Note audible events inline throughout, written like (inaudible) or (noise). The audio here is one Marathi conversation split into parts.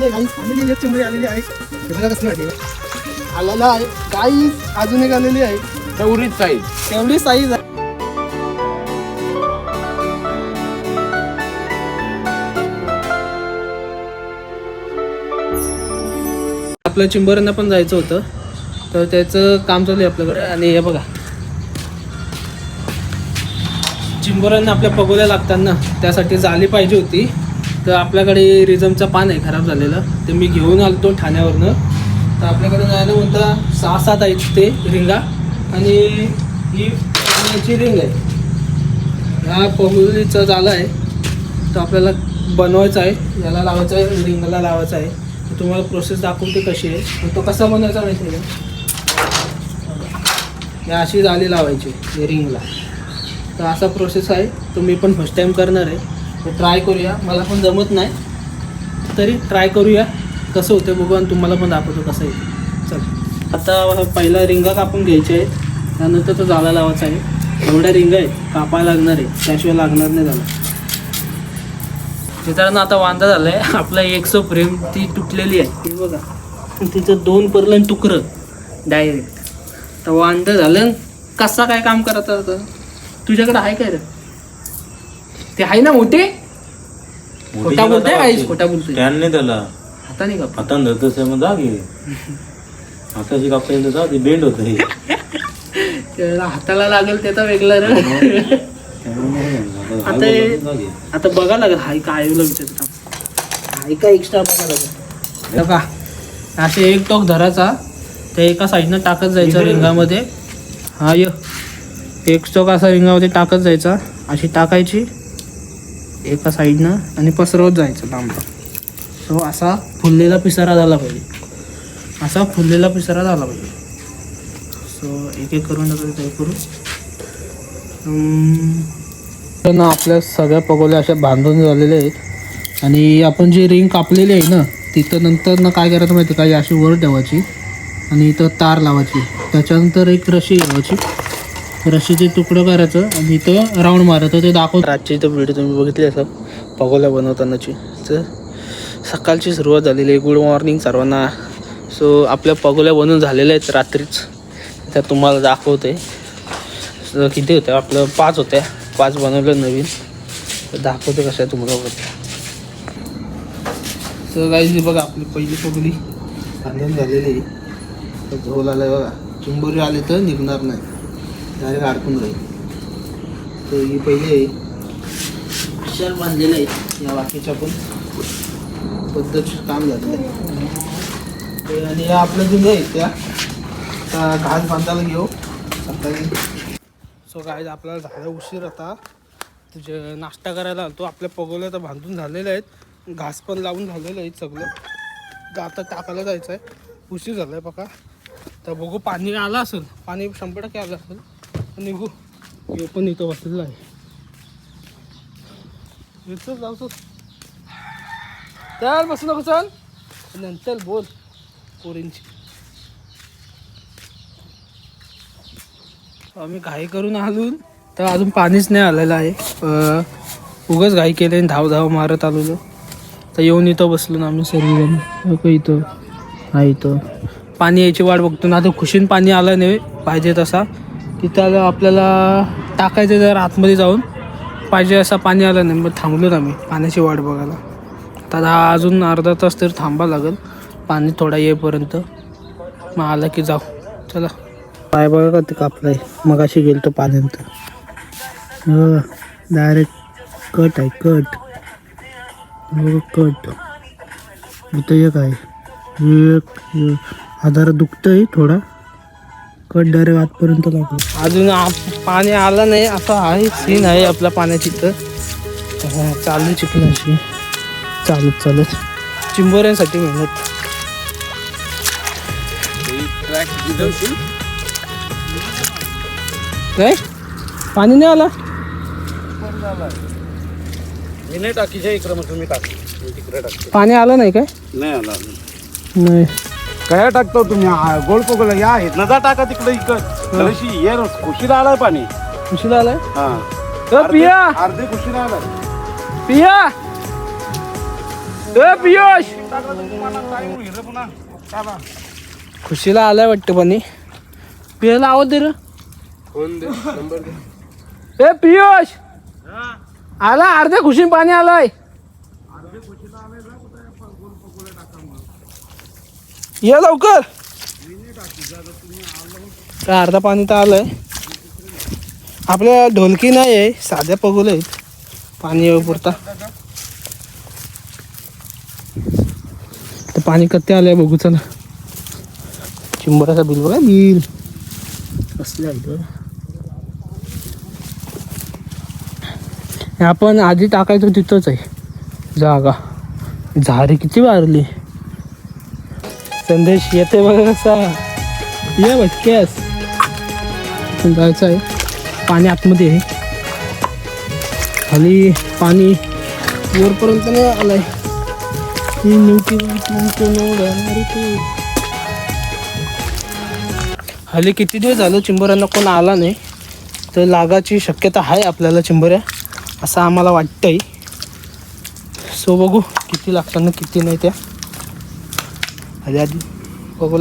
फॅमिली चिंबरी आलेली आहे. हे बघा कसं वाटेल आलेला आहे. काही अजून एक आलेली आहे. तेवढीच साईज तेवढी साईज आहे. आपल्या चिंबरांना पण जायचं होतं. तर त्याचं काम चालू आहे आपल्याकडे. आणि हे बघा. चिंबोऱ्यांना आपल्या पगोल्या लागतात ना त्यासाठी जाली पाहिजे होती. तर आपल्याकडे रिझमचं पान आहे खराब झालेलं. ते मी घेऊन आलतो ठाण्यावरनं. तर आपल्याकडे जायला म्हणता सहा सात आहेत ते रिंगा. आणि ही पाण्याची रिंग आहे. ह्या पहुलीचं झाला आहे. तो आपल्याला बनवायचा आहे. याला लावायचा आहे रिंगला लावायचा आहे. तर तुम्हाला प्रोसेस दाखवते कशी आहे. पण तो कसा बनवायचा माहिती आहे या अशी जाली लावायची रिंगला. तर असा प्रोसेस आहे. तो मी पण फर्स्ट टाईम करणार आहे. तर ट्राय करूया. मला पण जमत नाही. तरी ट्राय करूया. कसं होतं बघू आणि तुम्हाला पण दाखवतो कसं आहे. चल. आता पहिला रिंगा कापून घ्यायच्या आहेत. त्यानंतर तो जाळा लावायचा आहे. एवढ्या रिंगा आहेत. कापायला लागणार आहे. त्याशिवाय लागणार नाही झाला मित्रांनो आता वांदा झाला आहे आपला सो फ्रेम ती तुटलेली आहे. ती बघा. तिचं दोन परलं तुकरं. डायरेक्ट तर वांदा झालं कसा काय काम करत आता तुझ्याकडे आहे काय रे? ते आहे ना मोठे? खोटा बोलतोय काहीच खोटा बोलतोय. त्यांनी त्याला आता नाही का आता धरतोस मग जा घे हाताची कापता येईल तर जा ते बेंड होत त्याला हाताला लागेल ते तर वेगळं रे. आता हे- आता बघा लागेल हाय काय विचारत हाय का एक्स्ट्रा बघा लागेल. बघा असे एक टोक धराचा त्या एका साईडनं टाकत जायचं रिंगामध्ये. हा य. एक स्टोक असा रिंगामध्ये टाकत जायचा. अशी टाकायची. एका साईडनं आणि पसरवत जायचं लांब. सो असा फुललेला पिसारा झाला पाहिजे. असा फुललेला पिसारा झाला पाहिजे. सो एक एक करून टाकलं करू. तर ना आपल्या सगळ्या पगोल्या अशा बांधून झालेल्या आहेत. आणि आपण जी रिंग कापलेली आहे ना तिथं नंतर ना काय करायचं माहिती आहे का? अशी वर ठेवायची. आणि इथं तार लावायची. त्याच्यानंतर एक रशी घ्यायची रशीचे तुकडं करायचं आणि इथं राऊंड मारायचं. ते दाखव. रातची इथं व्हिडिओ तुम्ही बघितली असं पगोल्या बनवतानाची. तर सकाळची सुरुवात झालेली आहे. गुड मॉर्निंग सर्वांना. सो आपल्या पगोल्या बनवून झालेल्या आहेत रात्रीच. त्या तुम्हाला दाखवते किती होत्या? आपलं पाच होत्या. पाच बनवलं नवीन. तर दाखवते कशा आहे तुम्हाला बघा. तर बघा आपली पहिली पगली बांधून झालेली आहे. झोल आलं बघा. चिंबोरी आले तर निघणार नाही. डायरेक्ट अडकून राहील. तर ही पहिली आहे. अशा बांधलेल्या आहेत. या बाकीच्या पण पद्धत काम झालेलं आहे. आणि या आपल्या जुन्या आहेत त्या. घास बांधायला घेऊ. सकाळी सो काय आपल्याला झालं उशीर आता. तुझे नाश्ता करायला आलतो आपल्या पगोल्या तर बांधून झालेल्या आहेत. घास पण लावून झालेलं आहे सगळं. तर आता टाकायला जायचं आहे उशीर झाला आहे बघा. तर बघू पाणी आलं असेल. पाणी शंभर टक्के आलं असेल. निघू. हे पण इथं बसलेलं आहे. येतो जाऊचो चल. बसू नको चल. नंतर बोल पोरींची. आम्ही घाई करून आलून तर अजून पाणीच नाही आलेलं आहे. उगच उगाच घाई केले आणि धाव धाव मारत आलेलो तर येऊन इथं बसलो ना आम्ही सर्वजण. लोकं इथं. हा इथं. पाणी यायची वाट बघतो ना. आता खुशीन पाणी आलं नाही पाहिजे तसा. तिथं आपल्याला टाकायचं जर आतमध्ये जाऊन पाहिजे असा पाणी आलं नाही मग थांबलो आम्ही पाण्याची वाट बघायला. आता हा अजून अर्धा तास तरी थांबा लागेल पाणी थोडा येईपर्यंत. मग आलं की जाऊ. चला. पाय बघा का ते कापलंय. मग अशी गेलो तो पाण्यात डायरेक्ट हो, कट आहे कट बघा कट इथं एक आहे एक एक. दुखतं आहे दुखतंय थोडा. कट आतपर्यंत लागला अजून पाणी आलं नाही असं आहे सीन आहे आपल्या पाण्याची हा, चालू चिकन अशी. चालत चालत चिंबोऱ्यांसाठी मेहनत. काय? पाणी नाही आला? नाही टाकीच्या इकडे मग तुम्ही टाक. तिकडे टाक पाणी आलं नाही काय? नाही आला. नाही. काय टाकतो तुम्ही. हा, गोल पोगला या आहेत नजा टाका तिकडे इकडं. थोडीशी ये खुशीला आलाय पाणी. उशिरा आलाय? हा. तर पिया! अर्धे खुशीला आलाय. पिया! ए पियुष खुशीला आलाय वाटतं पाणी. पियाला आवाज दे रे. ए पियुष आला अर्ध्या खुशीन पाणी आलाय. ये लवकर. काय अर्धा पाणी तर आलंय. आपल्या ढोलकी नाही आहे साध्या पगोल आहेत. पाणी येऊ पुरता. तर पाणी कत्ते आलंय बघू ना चिंबराचा बिल बघा बिल. कसले आहे हे? आपण आधी टाकायचो तिथंच आहे. जागा. झारी किती वारली? संदेश येते बघा कसा. ये भटकेस जायचं आहे. पाणी आतमध्ये आहे. खाली पाणी वरपर्यंत नाही आलंय. ही हल्ली किती दिवस झालं चिंबऱ्यांना कोण आला नाही. तर लागाची शक्यता आहे आपल्याला चिंबऱ्या. असं आम्हाला वाटतंय. सो बघू किती लागताना किती नाही त्या. आधी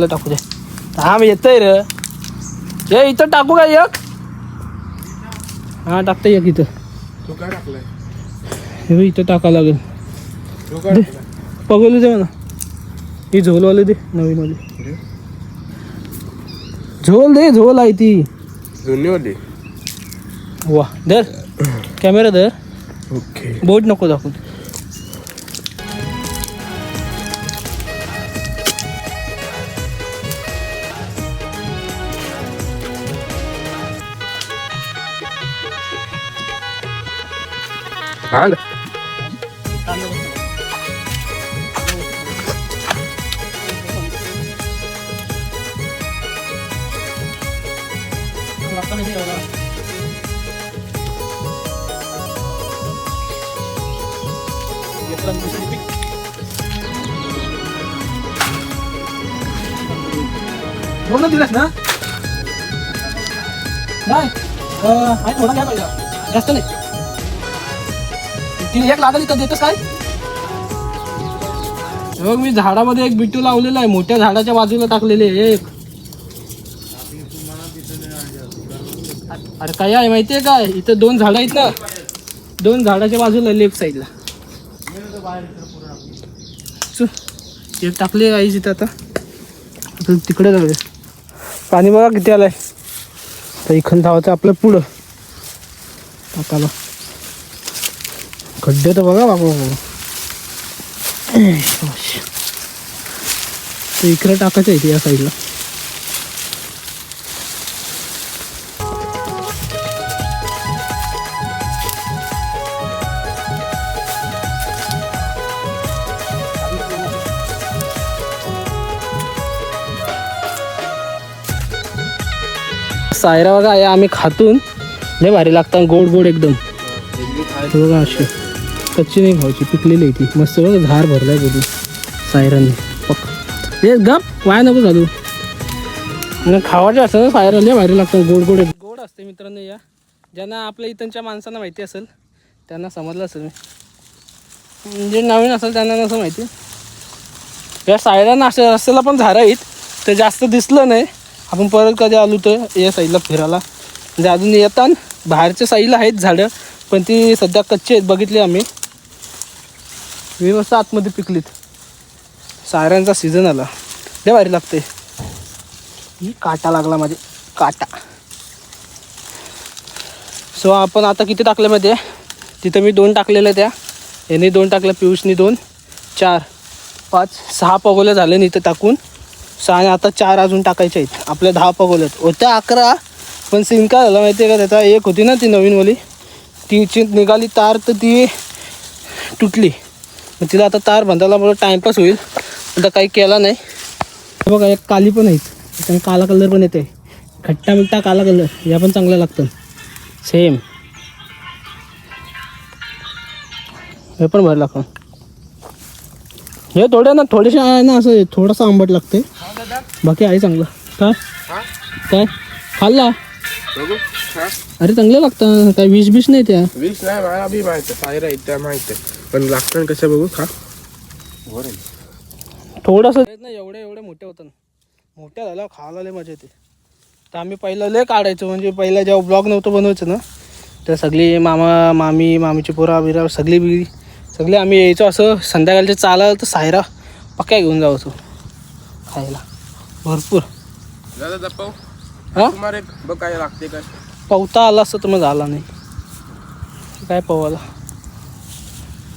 टाकू दे. हा मी येतोय रे. ये इथं टाकू का एक? हा टाकता एक इथं. तू काय टाकलंय? हे इथं टाका लागेल. तू दे. पगोलू दे मला ही झोलवाले दे नवीन वाली झोल दे झोल आहे ती. जुनी वाली वा धर. कॅमेरा धर. ओके. बोट नको दाखवू. पूर्ण दिलास ना नाही अं, आहे थोडा घ्या पाहिजे जास्त नाही तिने एक लागली तर देतोस काय? हे बघ मी झाडामध्ये एक बिट्टू लावलेला आहे. मोठ्या झाडाच्या बाजूला टाकलेले आहे एक. अरे काय आहे? माहितीये काय? इथं दोन झाडं आहेत ना. दोन झाडाच्या बाजूला लेफ्ट साईडला. चल, एक टाकले आई तिथं आता. तिकडे जाऊया. पाणी बघा किती आलंय. तर इखन धावायचं आपलं पुढं. टाकाला खड्डे तर बघा बाबा. बाबा तर इकडे टाकायचं आहे ते या साईडला सायरा बघा या आम्ही खातून. लय भारी लागतात गोड गोड एकदम बघा अशी. कच्ची नाही खायची पिकलेली आहे ती. मस्त बघ झार भरलाय कधी सायरन. पक. हे गप वाया नको घालू. आणि खावायचे असतं ना सायरन लय भारी लागतं गोड गोड गोड असते मित्रांनो या. ज्यांना आपल्या इथंच्या माणसांना माहिती असेल त्यांना समजलं असेल मी. जे नवीन असेल त्यांना नसं माहिती. या सायरन असं रस्त्याला पण झाडं आहेत. ते जास्त दिसलं नाही. आपण परत कधी आलो तर या साईडला फिरायला. म्हणजे अजून येताना बाहेरच्या साईडला आहेत झाडं पण ती सध्या कच्ची आहेत बघितली आम्ही. व्यवस्था आतमध्ये पिकलीत. साऱ्यांचा सीझन आला. लय भारी लागते ही काटा लागला माझे. काटा. सो आपण आता किती टाकले माहिती आहे तिथं मी दोन टाकलेल्या त्या. यांनी दोन टाकल्या पियुषनी दोन. चार. पाच. सहा पगोल्या झाले इथं टाकून. सहा आणि आता चार अजून टाकायचे आहेत. आपल्या दहा पगोल्यात. होत्या अकरा. पण सीन काय झालं माहिती आहे का त्याचा? एक होती ना ती नवीनवाली तीची निघाली तार तर ती तुटली. मग तिला आता तार बांधायला मला टाईमपास होईल. आता काही केला नाही. बघा एक काली पण आहेत. त्याच्याने काला कलर पण येते खट्टा मिठ्ठा काला कलर या पण चांगल्या लागतं सेम हे पण भर लागतं. हे थोडे ना थोडेसे आहे ना असं थोडंसं आंबट लागते बाकी आहे चांगलं. काय काय? खाल्ला? अरे चांगलं लागतं काय विष बिष नाही त्या? वीस नाही माहिती पण लागतं कसं बघू खा. थोडंसं ना एवढे एवढे मोठे होतं मोठ्या झाल्या खायला लय मजा येते. तर आम्ही पहिलं लय काढायचो म्हणजे पहिला जेव्हा ब्लॉग नव्हतं बनवायचं ना तर सगळी मामा मामी मामीची पोरा बिरा सगळी बिगळी सगळे आम्ही यायचो असं संध्याकाळचे चालायला तर सायरा पक्या घेऊन जायचो खायला. भरपूर. हा? बघ काय लागते काय. पवता आला असतं तर मग झाला नाही. काय पवाला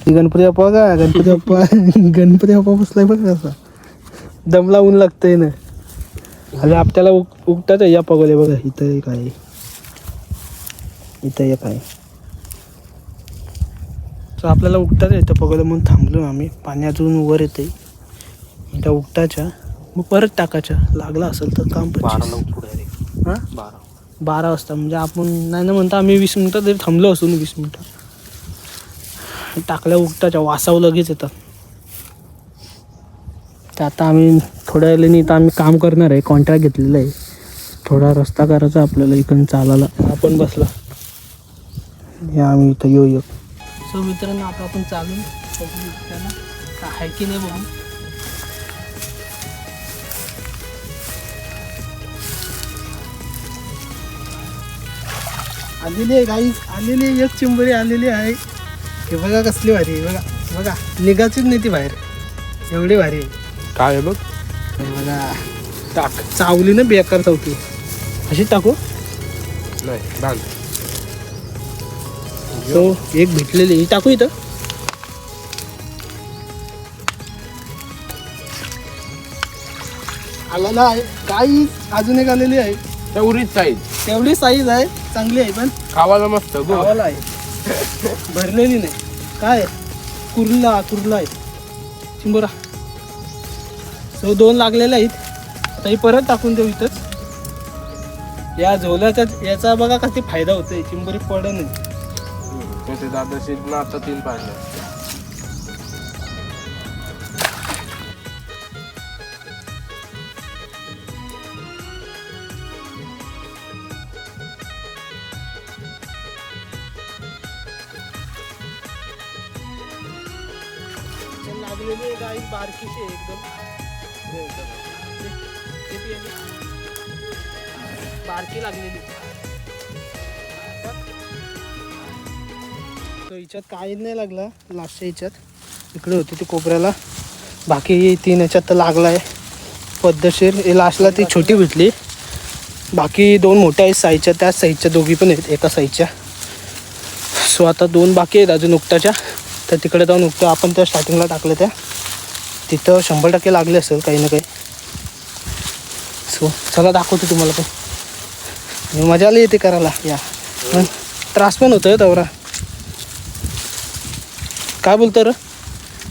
गणपती बाप्पा का गणपती बाप्पा (laughs) गणपती बाप्पा बसलाय बघ कसा. दमला ऊन लागतंय ना. अरे आपल्याला उग उगतात या पगोले बघा इथं एक आहे. इथं एक आहे. तर आपल्याला उगतात येतं पगोले म्हणून थांबलो आम्ही. पाणी अजून वर येते इथं उगटाच्या मग परत टाकायच्या. लागला असेल तर काम हा? बारा. बारा वाजता. म्हणजे आपण नाही ना म्हणता आम्ही वीस मिनटं तरी थांबलो असून वीस मिनटं. टाकल्या उगटाच्या वासाव लगेच येतात. तर आता आम्ही थोड्या वेळेने इथं आम्ही काम करणार आहे कॉन्ट्रॅक्ट घेतलेलं आहे. थोडा रस्ता करायचा आपल्याला इकडून चालायला. आपण बसला. हे आम्ही इथं येऊ येऊ सो मित्रांनो आता आपण चालून आहे की नाही बघू. आलेली आहे गाई आलेली आहे एक चिंबरी आलेली आहे. हे बघा कसली भारी आहे बघा बघा. निघाचीच नाही ती बाहेर. एवढी भारी आहे. काय आहे बघ? हे बघा टाक. चावली ना बेकार चावती. अशी टाकू? नाही बांध. तो एक भेटलेली ही टाकू इथं. आलेला आहे. गाई अजून एक आलेली आहे. तेवढीच साईज तेवढी साईज आहे. चांगली आहे पण खावायला मस्त गो गावाला आहे. भरलेली नाही. काय? कुर्ला कुर्ला आहे. चिंबोरा. सो दोन लागलेले आहेत. आता ही परत टाकून देऊ इथंच. या झोल्याचा याचा बघा किती फायदा होतोय. चिंबोरी पडत नाही. हो, दादा शेत ना आता तीन पाहिजे. बारकी लागलेली. तो हिच्यात काहीच नाही लागला लास्टच्या हिच्यात. इकडे होती ती कोपऱ्याला. बाकी तीन ह्याच्यात तर लागला आहे पद्धतशीर. हे लास्टला ती छोटी भेटली. बाकी दोन मोठ्या आहेत साईजच्या त्याच साईजच्या दोघी पण आहेत एका साईजच्या सो आता दोन बाकी आहेत अजून उकटाच्या तर तिकडे जाऊन उगतो आपण त्या स्टार्टिंगला टाकलं त्या. तिथं शंभर टक्के लागले असेल काही ना काही. सो चला दाखवतो तुम्हाला पण. मजा आली येते करायला. या. पण त्रास पण होतोय दौरा काय बोलतो रे?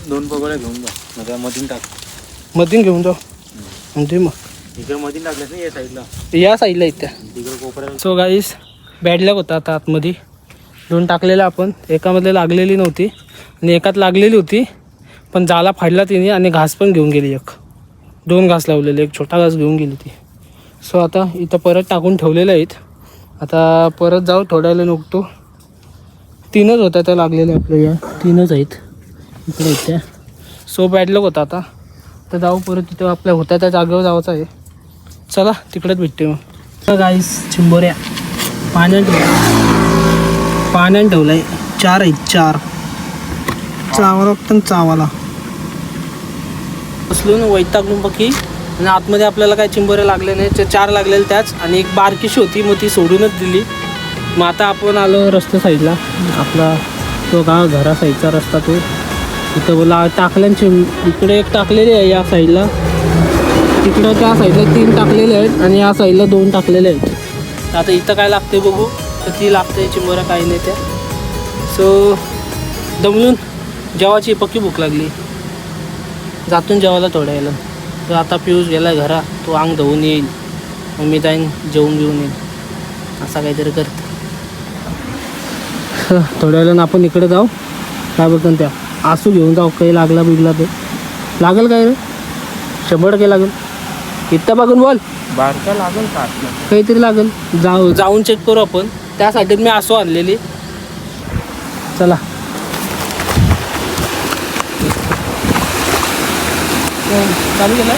दोन पगोळ्या घेऊन जा मग मधून टाक. मधून घेऊन जाऊ. म्हणजे मग. इकडे मधून टाकल्यास ना या साईडला. या साईडला तिकडे कोपऱ्याला सो गाईस बॅड लक होता आता आतमध्ये. दोन टाकलेल्या आपण. एकामध्ये लागलेली नव्हती. आणि एकात लागलेली होती. पण जाला फाडला तिने आणि घास पण घेऊन गेली एक. दोन घास लावलेले. एक छोटा घास घेऊन गेली ती. सो आता इथं परत टाकून ठेवलेले आहेत. आता परत जाऊ थोड्या वेळाने तीनच होत्या त्या लागलेल्या आपल्या या. तीनच आहेत. इकडे इथे त्या. सो बॅडलक होता आता. तर जाऊ परत तिथं आपल्या होत्या त्या जागेवर जायचं आहे. चला तिकडेच भेटते मग. गाईस चिंबोऱ्या. पाण्यात ठेवल्या. पाण्यात आहे चार आहेत चार. चावाला लागतं चावाला. असलो ना वैतागून बाकी आणि आतमध्ये आपल्याला काय चिंबोऱ्या लागले नाही चार लागलेले त्याच आणि एक बारकीशी होती मग ती सोडूनच दिली. मग आता आपण आलो रस्त्या साईडला. आपला तो का घरा साईडचा रस्ता तो. इथं बोला टाकल्यांची इकडे एक टाकलेली आहे या साईडला. तिकडं त्या साईडला तीन टाकलेले आहेत आणि या साईडला दोन टाकलेले आहेत. आता इथं काय लागते बघू. तर ती लागते चिंबोऱ्या काही नाही त्या. सो दमलून जेवाची पक्की भूक लागली. जातून जेवायला थोड्या यायला तर आता पियूष गेला घरा तो अंग धुवून येईल. मग मी जाईन जेवून घेऊन येईल. असा काहीतरी करत. थोड्या वेळानं आपण इकडे जाऊ. काय बोलतो त्या? आसू घेऊन जाऊ काही लागला बिगला ते. लागेल काय रे? शंभर टक्के लागेल. इथं बघून बोल. बारका लागेल का काहीतरी लागेल. जाऊ जाऊन चेक करू आपण. त्यासाठी मी आसू आणलेली. चला. चालू केलं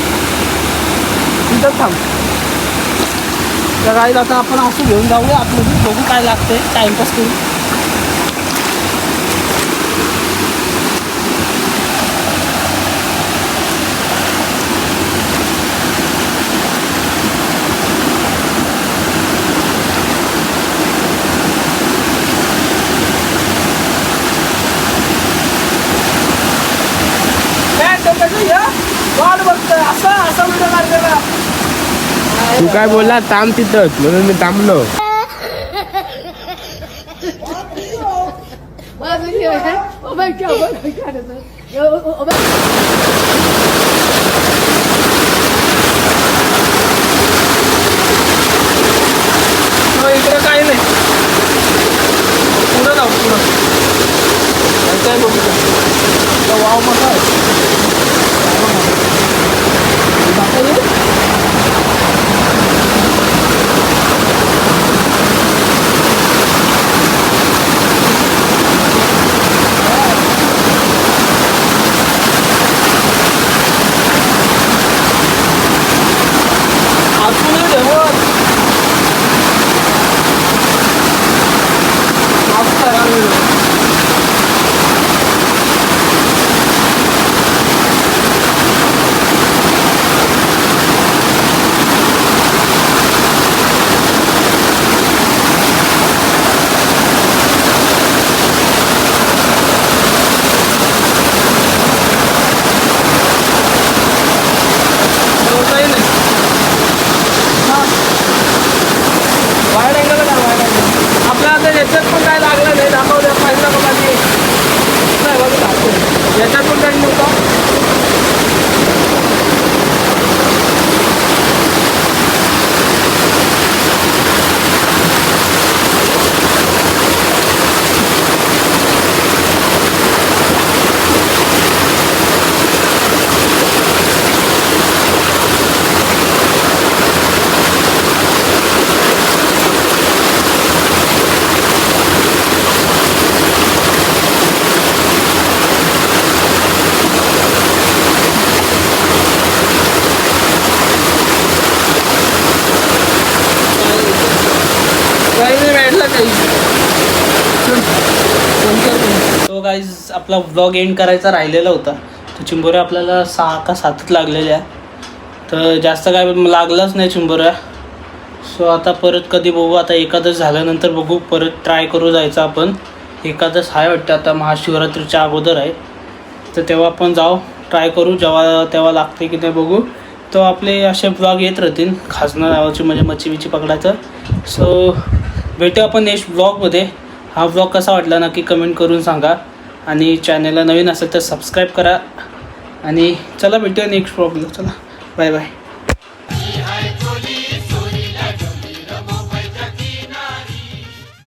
तिथंच थांब तर गाईज आता आपण असं घेऊन जाऊया आतमध्ये बघू काय लागते टाइमपास करू काय डोक्याचं हे? वाट बघतोय असा असा व्हिडिओ काढलेला तू काय बोलला? थांब तिथंच म्हणून मी थांबलो. हो, इकडे काही नाही. पुढं जाऊ पुढं. काय बघू? वाव मोठा आहे जाता येईल? आतून ठेवत माफ करा व्हिडिओ काही नाही हा. वाईट अँगल का वाईट अँगल आपल्या आता याच्यात पण काय लागलं नाही दाखवलं पहिला बघा ती नाही बघा दाखवलं याच्यात पण काही नव्हतं काही नाही भेटलं काही तो गाईज आपला व्लॉग एंड करायचा राहिलेला होता. तर चिंबोऱ्या आपल्याला सहा का सातच लागलेल्या तर जास्त काय लागलाच नाही चिंबोऱ्या. सो आता परत कधी बघू आता एकादश झाल्यानंतर बघू. परत ट्राय करू जायचं आपण. एकादश आहे वाटतं आता महाशिवरात्रीच्या अगोदर आहे. तर तेव्हा आपण जाऊ ट्राय करू. जेव्हा तेव्हा लागते की नाही बघू. तो आपले असे ब्लॉग येत राहतील खासना नावाची म्हणजे मच्छी बिच्छी पकडायचं. सो भेटू आपण नेक्स्ट ब्लॉगमध्ये हा ब्लॉग कसा वाटला नक्की कमेंट करून सांगा. आणि चॅनलला नवीन असेल तर सबस्क्राईब करा. आणि चला भेटूया नेक्स्ट प्रॉब्लेम चला बाय बाय